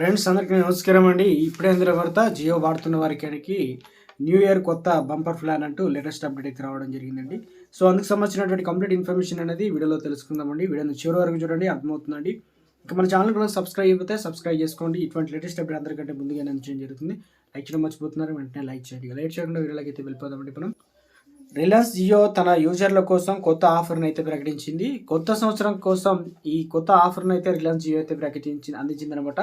Friends అందరికీ నమస్కారం అండి. ఇప్పుడే అందులో వార్త జియో వాడుతున్న వారికి న్యూ ఇయర్ కొత్త బంపర్ ప్లాన్ అంటూ లేటెస్ట్ అప్డేట్ అయితే రావడం జరిగిందండి. సో అందుకు సంబంధించినటువంటి కంప్లీట్ ఇన్ఫర్మేషన్ అనేది వీడియోలో తెలుసుకుందామండి వీడియోని చివరి వరకు చూడండి అర్థమవుతుందండి. ఇక మన ఛానల్ కూడా సబ్స్క్రైబ్ అయిపోతే సబ్స్క్రైబ్ చేసుకోండి. ఇటువంటి లేటెస్ట్ అప్డేట్ అందరికంటే ముందుగా అందించడం జరుగుతుంది. లైక్ చేయడం మర్చిపోతున్నారు వెంటనే లైక్ చేయండి. లైక్ చేయకుండా వీడియోలోకి అయితే వెళ్ళిపోదామండి మనం. రిలయన్స్ జియో తన యూజర్ల కోసం కొత్త ఆఫర్ని అయితే ప్రకటించింది. కొత్త సంవత్సరం కోసం ఈ కొత్త ఆఫర్ని అయితే రిలయన్స్ జియో అయితే ప్రకటించి అందించింది అనమాట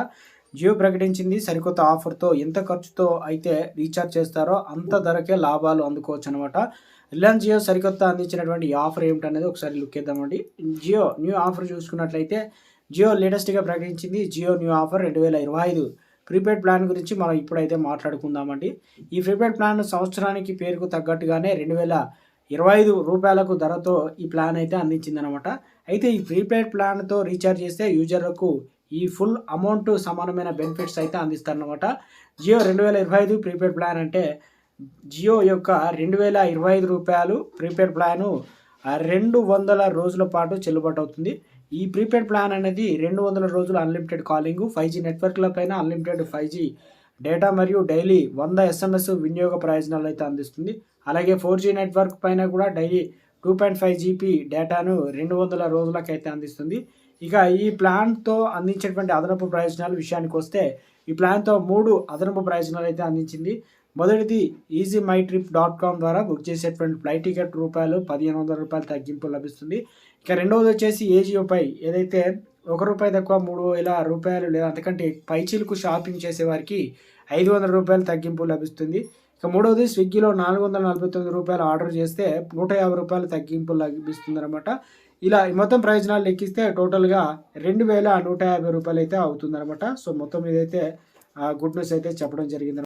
జియో ప్రకటించింది. సరికొత్త ఆఫర్తో ఎంత ఖర్చుతో అయితే రీఛార్జ్ చేస్తారో అంత ధరకే లాభాలు అందుకోవచ్చు అనమాట రిలయన్స్ జియో సరికొత్త అందించినటువంటి ఈ ఆఫర్ ఏమిటనేది ఒకసారి లుక్ ఇద్దామండి జియో న్యూ ఆఫర్ చూసుకున్నట్లయితే జియో లేటెస్ట్గా ప్రకటించింది. జియో న్యూ ఆఫర్ రెండు వేల ఇరవై ఐదు. ప్రీపెయిడ్ ప్లాన్ గురించి మనం ఇప్పుడైతే మాట్లాడుకుందామండి. ఈ ప్రీపెయిడ్ ప్లాన్ సంవత్సరానికి పేరుకు తగ్గట్టుగానే రెండు వేల ఇరవై ఐదు రూపాయలకు ధరతో ఈ ప్లాన్ అయితే అందించిందనమాట అయితే ఈ ప్రీపెయిడ్ ప్లాన్తో రీఛార్జ్ చేస్తే యూజర్లకు ఈ ఫుల్ అమౌంట్ సమానమైన బెనిఫిట్స్ అయితే అందిస్తారనమాట జియో రెండు వేల ఇరవై ఐదు ప్రీపెయిడ్ ప్లాన్ అంటే జియో యొక్క రెండు వేల ఇరవై ఐదు రూపాయలు ప్రీపెయిడ్ ప్లాను రెండు వందల రోజుల పాటు చెల్లుబాటు అవుతుంది. ఈ ప్రీపెయిడ్ ప్లాన్ అనేది రెండు వందల రోజులు అన్లిమిటెడ్ కాలింగ్ ఫైవ్ జీ నెట్వర్క్ల పైన అన్లిమిటెడ్ ఫైవ్ జీ డేటా మరియు డైలీ వంద ఎస్ఎంఎస్ వినియోగ ప్రయోజనాలు అయితే అందిస్తుంది. అలాగే ఫోర్ జీ నెట్వర్క్ పైన కూడా daily two point five GB డేటాను రెండు వందల రోజులకైతే అందిస్తుంది. ఇక ఈ ప్లాన్తో అందించేటువంటి అదనపు ప్రయోజనాలు విషయానికి వస్తే ఈ ప్లాన్తో మూడు అదనపు ప్రయోజనాలు అయితే అందించింది. మొదటిది Ease My Trip dot com ద్వారా బుక్ చేసేటువంటి ఫ్లైట్ టికెట్ రూపాయలు పదిహేను వందల రూపాయలు తగ్గింపు లభిస్తుంది. ఇక రెండవది వచ్చేసి ఏజియోపై ఏదైతే ఒక రూపాయి తక్కువ మూడు వేల రూపాయలు లేదా అంతకంటే పైచీలకు షాపింగ్ చేసే వారికి ఐదు వందల రూపాయలు తగ్గింపు లభిస్తుంది. ఇక మూడవది స్విగ్గీలో నాలుగు వందల నలభై తొమ్మిది రూపాయలు ఆర్డర్ చేస్తే నూట యాభై రూపాయలు తగ్గింపు లభిస్తుంది అనమాట ఇలా ఈ మొత్తం ప్రయోజనాలు లెక్కిస్తే టోటల్గా రెండు వేల నూట యాభై రూపాయలు అయితే అవుతుందన్నమాట. సో మొత్తం ఇదైతే గుడ్ న్యూస్ అయితే చెప్పడం జరిగింది